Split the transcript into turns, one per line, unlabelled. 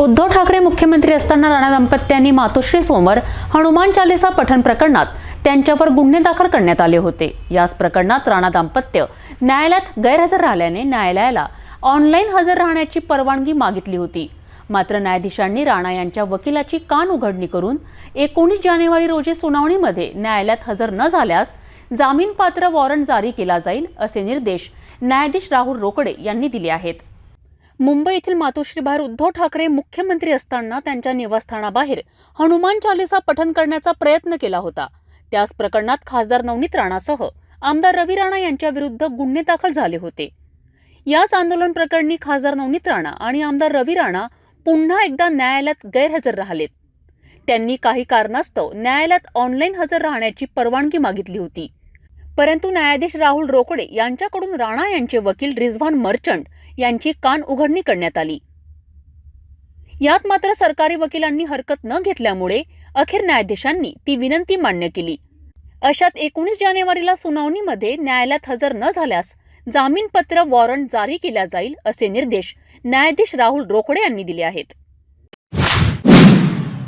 उद्धव ठाकरे मुख्यमंत्री असताना राणा दाम्पत्यांनी मातोश्री समोर हनुमान चालिसा पठण प्रकरणात त्यांच्यावर गुन्हे दाखल करण्यात आले होते. याच प्रकरणात राणा दाम्पत्य न्यायालयात गैरहजर राहिल्याने न्यायालयाला ऑनलाईन हजर राहण्याची परवानगी मागितली होती. मात्र न्यायाधीशांनी राणा यांच्या वकिलाची कान उघडणी करून एकोणीस जानेवारी रोजी सुनावणीमध्ये न्यायालयात हजर न झाल्यास जामीनपात्र वॉरंट जारी केला जाईल असे निर्देश न्यायाधीश राहुल रोकडे यांनी दिले आहेत. मुंबई येथील मातोश्रीबाहेर उद्धव ठाकरे मुख्यमंत्री असताना त्यांच्या निवासस्थानाबाहेर हनुमान चालिसा पठण करण्याचा प्रयत्न केला होता. त्याच प्रकरणात खासदार नवनीत राणासह आमदार रवी राणा यांच्याविरुद्ध गुन्हे दाखल झाले होते. याच आंदोलन प्रकरणी खासदार नवनीत राणा आणि आमदार रवी राणा पुन्हा एकदा न्यायालयात गैरहजर राहिलेत. त्यांनी काही कारणास्तव न्यायालयात ऑनलाईन हजर राहण्याची परवानगी मागितली होती. परंतु न्यायाधीश राहुल रोकडे यांच्याकडून राणा यांचे वकील रिझवान मर्चंट यांची कान उघडणी करण्यात आली. यात मात्र सरकारी वकिलांनी हरकत न घेतल्यामुळे अखेर न्यायाधीशांनी ती विनंती मान्य केली. अशात एकोणीस जानेवारीला सुनावणीमध्ये न्यायालयात हजर न झाल्यास जामीनपत्र वॉरंट जारी केला जाईल असे निर्देश न्यायाधीश राहुल रोकडे यांनी दिले आहेत.